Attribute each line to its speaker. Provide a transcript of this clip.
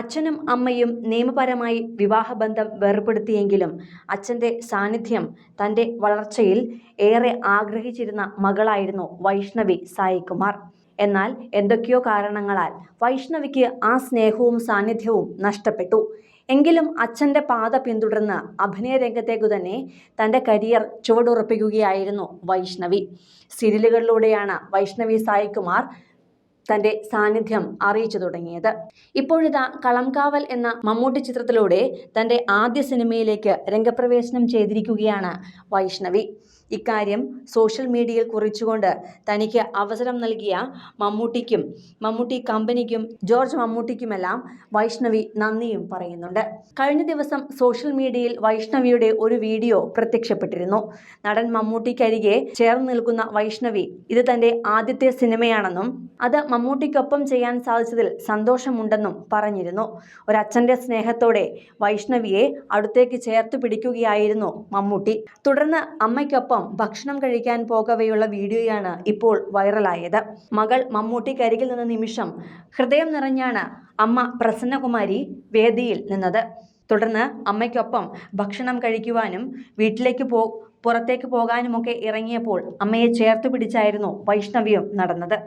Speaker 1: അച്ഛനും അമ്മയും നിയമപരമായി വിവാഹബന്ധം വേർപെടുത്തിയെങ്കിലും അച്ഛന്റെ സാന്നിധ്യം തന്റെ വളർച്ചയിൽ ഏറെ ആഗ്രഹിച്ചിരുന്ന മകളായിരുന്നു വൈഷ്ണവി സായികുമാർ. എന്നാൽ എന്തൊക്കെയോ കാരണങ്ങളാൽ വൈഷ്ണവിക്ക് ആ സ്നേഹവും സാന്നിധ്യവും നഷ്ടപ്പെട്ടു. എങ്കിലും അച്ഛന്റെ പാത പിന്തുടർന്ന് അഭിനയ രംഗത്തേക്കു തന്നെ തന്റെ കരിയർ ചുവടുറപ്പിക്കുകയായിരുന്നു വൈഷ്ണവി. സീരിയലുകളിലൂടെയാണ് വൈഷ്ണവി സായികുമാർ തന്റെ സാന്നിധ്യം അറിയിച്ചു തുടങ്ങിയത്. ഇപ്പോഴിതാ കളംകാവൽ എന്ന മമ്മൂട്ടി ചിത്രത്തിലൂടെ തന്റെ ആദ്യ സിനിമയിലേക്ക് രംഗപ്രവേശനം ചെയ്തിരിക്കുകയാണ് വൈഷ്ണവി. ഇക്കാര്യം സോഷ്യൽ മീഡിയയിൽ കുറിച്ചുകൊണ്ട് തനിക്ക് അവസരം നൽകിയ മമ്മൂട്ടിക്കും മമ്മൂട്ടി കമ്പനിക്കും ജോർജ് മമ്മൂട്ടിക്കുമെല്ലാം വൈഷ്ണവി നന്ദിയും പറയുന്നുണ്ട്. കഴിഞ്ഞ ദിവസം സോഷ്യൽ മീഡിയയിൽ വൈഷ്ണവിയുടെ ഒരു വീഡിയോ പ്രത്യക്ഷപ്പെട്ടിരുന്നു. നടൻ മമ്മൂട്ടിക്കരികെ ചേർന്ന് നിൽക്കുന്ന വൈഷ്ണവി ഇത് തന്റെ ആദ്യത്തെ സിനിമയാണെന്നും അത് മമ്മൂട്ടിക്കൊപ്പം ചെയ്യാൻ സാധിച്ചതിൽ സന്തോഷമുണ്ടെന്നും പറഞ്ഞിരുന്നു. ഒരച്ഛന്റെ സ്നേഹത്തോടെ വൈഷ്ണവിയെ അടുത്തേക്ക് ചേർത്ത് പിടിക്കുകയായിരുന്നു മമ്മൂട്ടി. തുടർന്ന് അമ്മയ്ക്കൊപ്പം ഭക്ഷണം കഴിക്കാൻ പോകവെയുള്ള വീഡിയോയാണ് ഇപ്പോൾ വൈറലായത്. മകൾ മമ്മൂട്ടി കരികിൽ നിന്ന നിമിഷം ഹൃദയം നിറഞ്ഞാണ് അമ്മ പ്രസന്നകുമാരി വേദിയിൽ നിന്നത്. തുടർന്ന് അമ്മയ്ക്കൊപ്പം ഭക്ഷണം കഴിക്കുവാനും വീട്ടിലേക്ക് പോ പുറത്തേക്ക് പോകാനുമൊക്കെ ഇറങ്ങിയപ്പോൾ അമ്മയെ ചേർത്ത് പിടിച്ചായിരുന്നു വൈഷ്ണവിയും നടന്നത്.